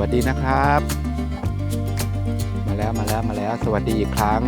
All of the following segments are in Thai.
วัสดีนะครับ มาแล้วมาแล้วมาแล้ว สวัสดีอีกครั้ง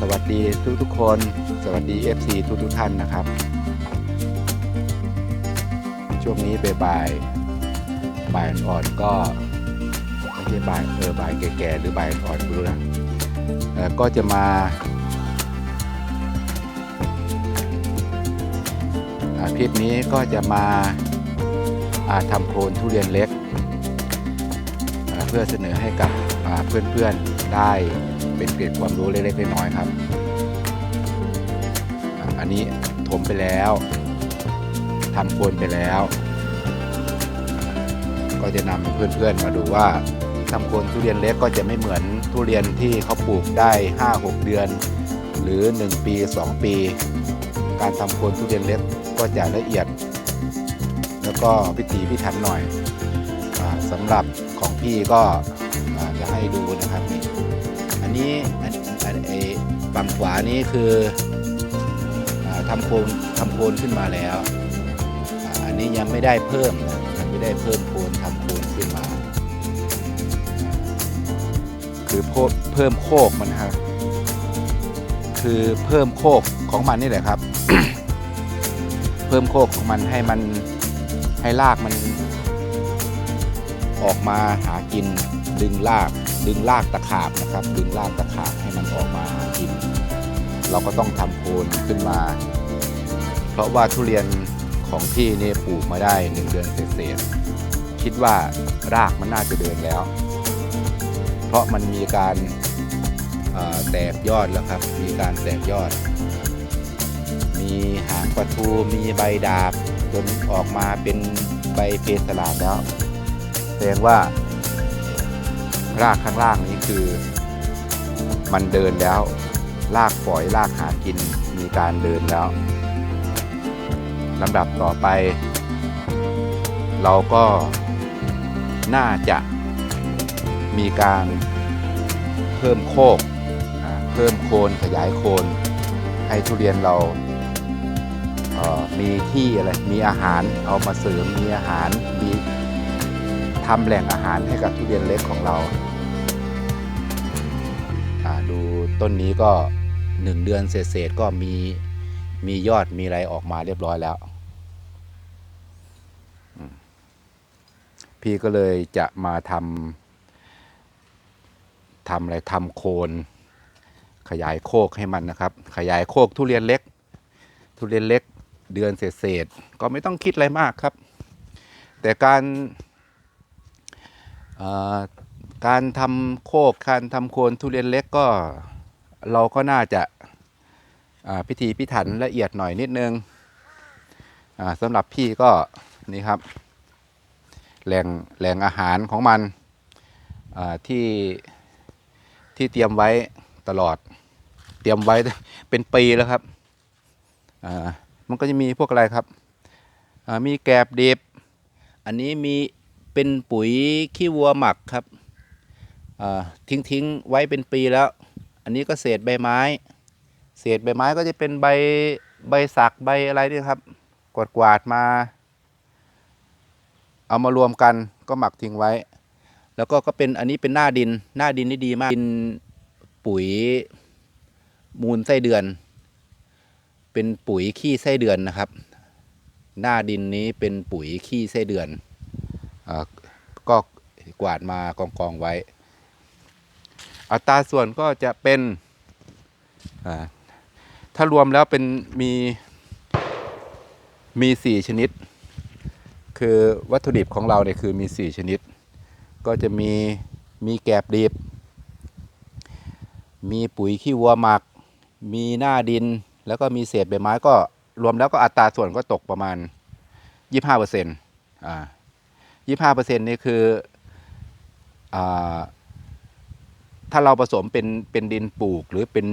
สวัสดีทุกทุกคน สวัสดี FC ทุกทุกท่านนะครับ ช่วงนี้บ่ายบ่ายอ่อนก็ไม่ใช่บ่ายเออบ่ายแก่ๆหรือบ่ายอ่อนไม่รู้นะก็จะมาอ่าคลิปนี้ก็จะมาาทำโคลนทุเรียนเล็ก พื่อเสนอให้กับเพื่อนๆได้เป็นเกร็ดความรู้เล็กๆน้อยๆครับ อันนี้ถมไปแล้วทำโคนไปแล้ว ก็จะนำเพื่อนๆมาดูว่าทำโคนทุเรียนเล็กก็จะไม่เหมือนทุเรียนที่เขาปลูกได้ 5-6 เดือน หรือ 1 ปี 2 ปี การทำโคนทุเรียนเล็กก็จะละเอียด แล้วก็พิถีพิถันหน่อยอสำหรับ พี่ก็จะให้ดูนะครับนี่อันนี้อันอันไอ้ฝั่งขวานี้คืออทำโคนทำโคนขึ้นมาแล้ว อันนี้ยังไม่ได้เพิ่มนะยังไม่ได้เพิ่มโคนทำโคนขึ้นมา คือเพิ่มเพิ่มโคกมันครับคือเพิ่มโคกของมันนี่แหละครับ เพิ่มโคกของมันให้มันให้รากมัน ออกมาหากินดึงราก ดึงรากตะขาบนะครับ ดึงรากตะขาบให้มันออกมาหากิน เราก็ต้องทำโคนขึ้นมา เพราะว่าทุเรียนของพี่นี่ปลูกมาได้หนึ่งเดือนเศษคิดว่ารากมันน่าจะเดินแล้ว เพราะมันมีการแตกยอดแล้วครับ มีการแตกยอด มีหางปลาทูมีใบดาบจนออกมาเป็นใบเพสลาดแล้ว แสดงว่ารากข้างล่างนี้คือ มันเดินแล้ว รากฝอยรากหากินมีการเดินแล้วลำดับต่อไป เราก็น่าจะมีการเพิ่มโคกเพิ่มโคนขยายโคนให้ทุเรียนเรามีที่อะไร มีอาหารเอามาเสริม มีอาหาร มี ทำแหล่งอาหารให้กับทุเรียนเล็กของเราอ่าดูต้นนี้ก็หนึ่งเดือนเศษๆก็มีมียอดมีอะไรออกมาเรียบร้อยแล้ว พี่ก็เลยจะมาทำทำอะไรทำโคนขยายโคกให้มันนะครับ ขยายโคกทุเรียนเล็ก ทุเรียนเล็กเดือนเศษๆก็ไม่ต้องคิดอะไรมากครับ แต่การ การทำโคกการทำโคนทุเรียนเล็กก็เราก็น่าจะาพิธีพิถันละเอียดหน่อยนิดนึงอ่าสำหรับพี่ก็นี่ครับ แหล่งแหล่งอาหารของมันที่ที่เตรียมไว้ตลอด เตรียมไว้เป็นปีแล้วครับมันก็จะมีพวกอะไรครับ มีแกบดิบ อันนี้มี เป็นปุ๋ยขี้วัวหมักครับทิ้งทิ้งไว้เป็นปีแล้ว อันนี้ก็เศษใบไม้ เศษใบไม้ก็จะเป็นใบใบสักใบอะไรนี่ครับ กวาดกวาดมา เอามารวมกันก็หมักทิ้งไว้ แล้วก็ก็เป็นอันนี้เป็นหน้าดิน หน้าดินนี่ดีมากดินปุ๋ยมูลไส้เดือน เป็นปุ๋ยขี้ไส้เดือนนะครับ หน้าดินนี้เป็นปุ๋ยขี้ไส้เดือน ก็กวาดมากองกองไว้ อัตราส่วนก็จะเป็น ถ้ารวมแล้วเป็นมีมีสี่ชนิด คือวัตถุดิบของเราเนี่ยคือมีสี่ชนิด ก็จะมีมีแกบดิบ มีปุ๋ยขี้วัวหมัก มีหน้าดิน แล้วก็มีเศษใบไม้ก็รวมแล้วก็อัตราส่วนก็ตกประมาณ 25เปอร์ เซ็นต์อ่าเปอร์เซ็นต์นี่คืออถ้าเราผสมเป็นเป็นดินปลูกหรือเป็น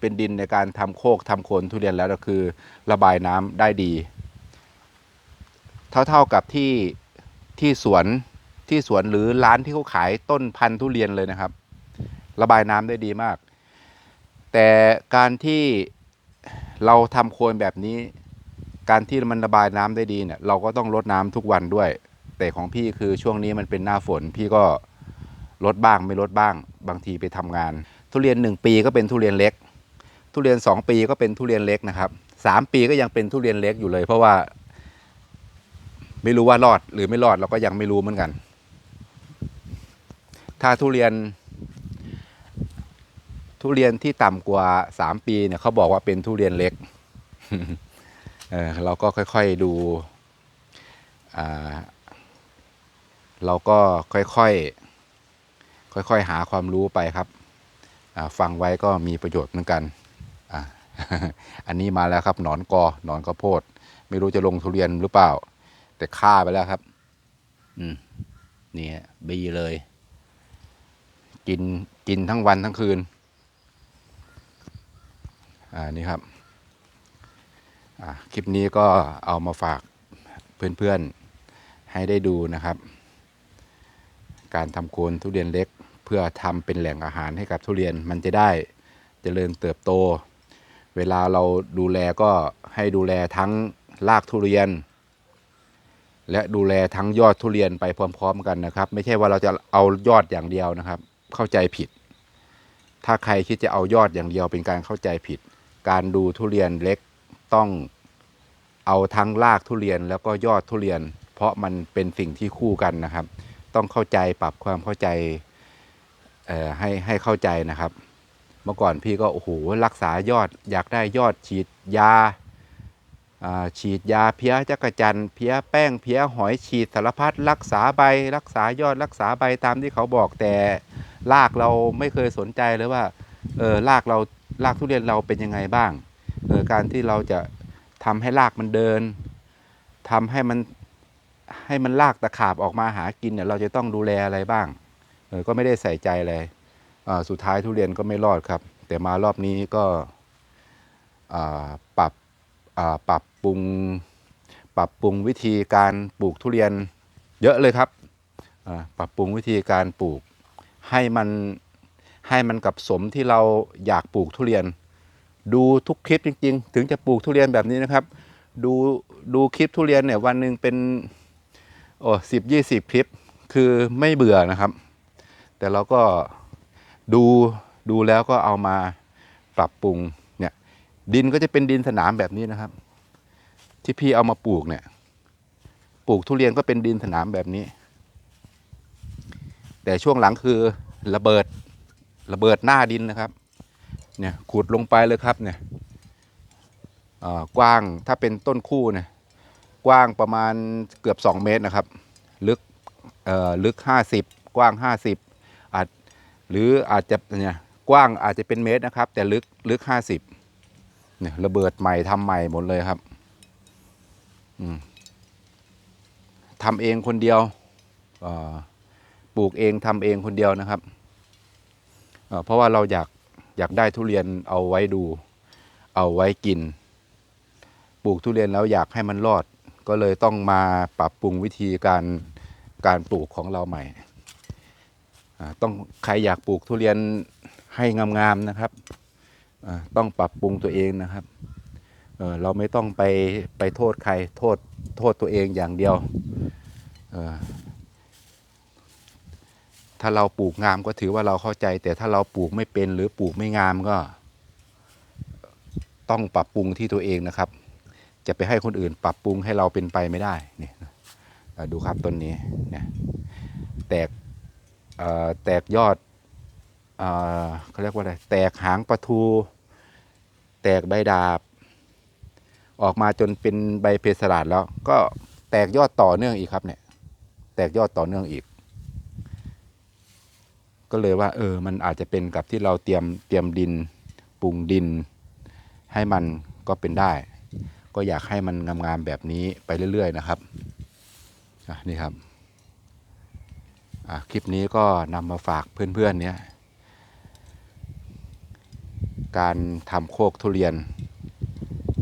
เป็นดินในการทำโคกทำโคนทุเรียนแล้วก็คือระบายน้ำได้ดี เท่าๆกับที่ที่สวนที่สวนหรือร้านที่เขาขายต้นพันธุ์ทุเรียนเลยนะครับ ระบายน้ำได้ดีมาก แต่การที่เราทำโคนแบบนี้ การที่มันระบายน้ำได้ดีเนี่ยเราก็ต้องรดน้ำทุกวันด้วย แต่ของพี่คือช่วงนี้มันเป็นหน้าฝน พี่ก็ลดบ้างไม่ลดบ้าง บางทีไปทำงาน ทุเรียนหนึ่งปีก็เป็นทุเรียนเล็ก ทุเรียนสองปีก็เป็นทุเรียนเล็กนะครับสามปีก็ยังเป็นทุเรียนเล็กอยู่เลย เพราะว่า ไม่รู้ว่ารอดหรือไม่รอดเราก็ยังไม่รู้เหมือนกัน ถ้าทุเรียน ทุเรียนที่ต่ำกว่าสามปีเนี่ยเขาบอกว่าเป็นทุเรียนเล็กเเราก็ค่อย ๆดูอ่า เราก็ค่อยๆค่อยๆหาความรู้ไปครับฟังไว้ก็มีประโยชน์เหมือนกันออันนี้มาแล้วครับหนอนกอหนอนข้าวโพด ไม่รู้จะลงทุเรียนหรือเปล่า แต่ฆ่าไปแล้วครับ อืมนี่ฮะบีเลย กินกินทั้งวันทั้งคืน อ่านี่ครับอ่าคลิปนี้ก็เอามาฝากเพื่อนๆให้ได้ดูนะครับ การทำโคนทุเรียนเล็ก เพื่อทำเป็นแหล่งอาหารให้กับทุเรียนมันจะได้เจริญเติบโต เวลาเราดูแลก็ให้ดูแลทั้งรากทุเรียน และดูแลทั้งยอดทุเรียนไปพร้อม ๆ กันนะครับ ไม่ใช่ว่าเราจะเอายอดอย่างเดียวนะครับ เข้าใจผิด ถ้าใครคิดจะเอายอดอย่างเดียวเป็นการเข้าใจผิด การดูทุเรียนเล็กต้องเอาทั้งรากทุเรียนแล้วก็ยอดทุเรียน เพราะมันเป็นสิ่งที่คู่กันนะครับ ต้องเข้าใจปรับความเข้าใจให้ให้เข้าใจนะครับ เมื่อก่อนพี่ก็โอ้โหรักษายอดอยากได้ยอดฉีดยาฉีดยาเพี้ยจักระจันเพี้ยแป้งเพี้ยหอยฉีดสารพัดรักษาใบ รักษายอดรักษาใบตามที่เขาบอกแต่รากเราไม่เคยสนใจเลยว่าเออรากเรารากทุเรียนเราเป็นยังไงบ้างเออการที่เราจะทำให้รากมันเดินทำให้มัน ให้มันลากตะขาบออกมาหากินเนี่ยเราจะต้องดูแลอะไรบ้างเออก็ไม่ได้ใส่ใจเลยอ่าสุดท้ายทุเรียนก็ไม่รอดครับ แต่มารอบนี้ก็ปรับปรับปรุงปรับปรุงวิธีการปลูกทุเรียนเยอะเลยครับปรับปรุงวิธีการปลูกให้มันให้มันกับสมที่เราอยากปลูกทุเรียน ดูทุกคลิปจริง ๆ ถึงจะปลูกทุเรียนแบบนี้นะครับ ดูดูคลิปทุเรียนเนี่ยวันหนึ่งเป็น โอ้สิบยี่สิบคลิปคือไม่เบื่อนะครับ แต่เราก็ดูดูแล้วก็เอามาปรับปรุงเนี่ยดินก็จะเป็นดินสนามแบบนี้นะครับ ที่พี่เอามาปลูกเนี่ยปลูกทุเรียนก็เป็นดินสนามแบบนี้ แต่ช่วงหลังคือระเบิดระเบิดหน้าดินนะครับ เนี่ยขุดลงไปเลยครับเนี่ยกว้างถ้าเป็นต้นคู่เนี่ย กว้างประมาณเกือบ 2 เมตรนะครับ ลึกเอ่อลึก 50 กว้าง 50อาจหรืออาจจะเนี่ยกว้างอาจจะเป็นเมตรนะครับ แต่ลึกลึกห้าสิบเนี่ยระเบิดใหม่ทำใหม่หมดเลยครับทำเองคนเดียวปลูกเองทำเองคนเดียวนะครับเเพราะว่าเราอยากอยากได้ทุเรียนเอาไว้ดู เอาไว้กิน ปลูกทุเรียนแล้วอยากให้มันรอด ก็เลยต้องมาปรับปรุงวิธีการการปลูกของเราใหม่ต้องใครอยากปลูกทุเรียนให้งามๆนะครับต้องปรับปรุงตัวเองนะครับเเราไม่ต้องไปไปโทษใครโทษโทษตัวเองอย่างเดียว ถ้าเราปลูกงามก็ถือว่าเราเข้าใจ แต่ถ้าเราปลูกไม่เป็นหรือปลูกไม่งามก็ ต้องปรับปรุงที่ตัวเองนะครับ จะไปให้คนอื่นปรับปรุงให้เราเป็นไปไม่ได้นี่ดูครับต้นนี้เนี่ยแตกแตกยอดเอเขาเรียกว่าอะไรแตกหางปลาทู แตกใบดาบ ออกมาจนเป็นใบเพสลาดแล้ว ก็แตกยอดต่อเนื่องอีกครับเนี่ยแตกยอดต่อเนื่องอีก ก็เลยว่าเออมันอาจจะเป็นกับที่เราเตรียมเตรียมดินปรุงดินให้มันก็เป็นได้ ก็อยากให้มันงามๆแบบนี้ไปเรื่อย ๆ นะครับอะนี่ครับอะคลิปนี้ก็นำมาฝากเพื่อนๆเนี่ยการทำโคกทุเรียน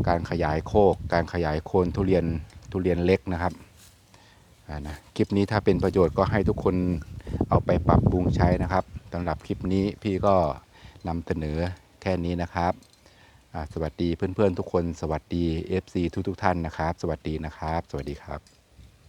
การขยายโคก การขยายโคนทุเรียนทุเรียนเล็กนะครับอ่านะคลิปนี้ถ้าเป็นประโยชน์ก็ให้ทุกคนเอาไปปรับปรุงใช้นะครับสำหรับคลิปนี้พี่ก็นำเสนอแค่นี้นะครับ สวัสดีเพื่อนๆทุกคน สวัสดี FC ทุกๆท่านนะครับ สวัสดีนะครับ สวัสดีครับ